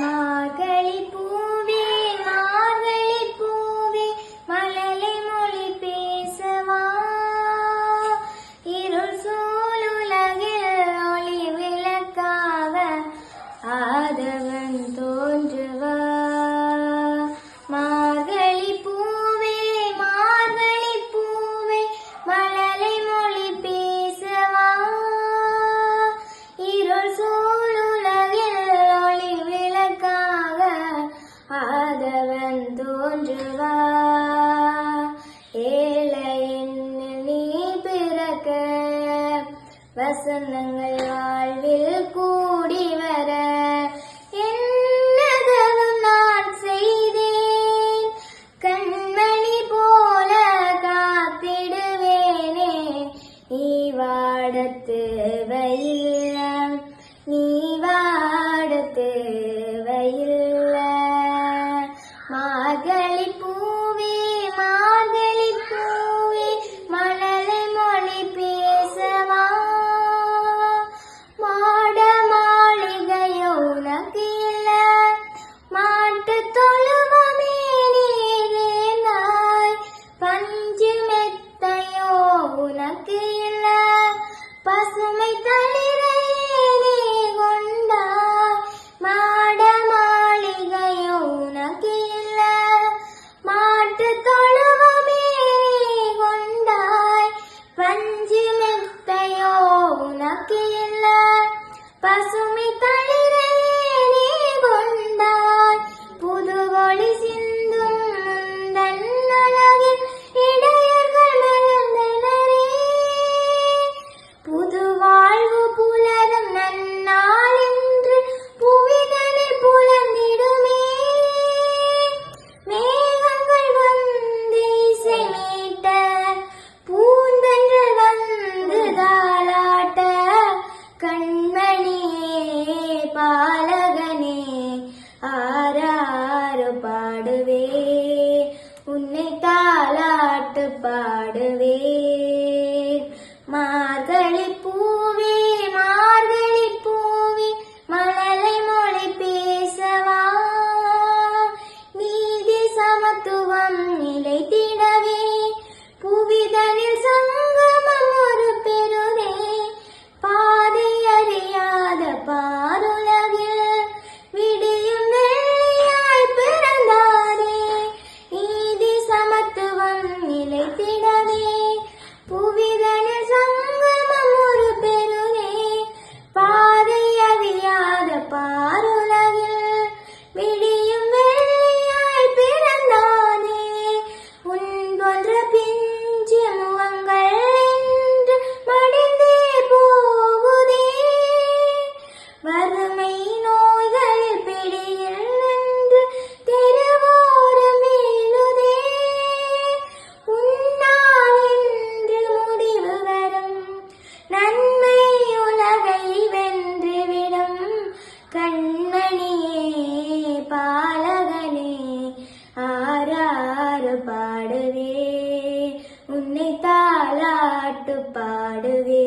மார்கழி பூவே மார்கழி பூவே மலலை மொழி பேசவா. இருள் ஆதவன் தோ வசந்தங்கள் வாழ்வில் கூடி வர என்னதனும் நான் செய்தேன்? கண்மணி போல காத்திடுவேனே. நீ வாடத்து Danke. പാലകനെ ആരാരോ പാടുവേ. ഉന്നെ താലാട്ട് പാടുവേ. கிடைத்திடவே புவிதனில் சங்கமம் ஒரு பெருவே பாதை அறியாத பாருலகில் விடியும் வெள்ளியாய் பிறந்தானே உன் போன்ற பின் உன்னை தாளாட்டு பாடுவே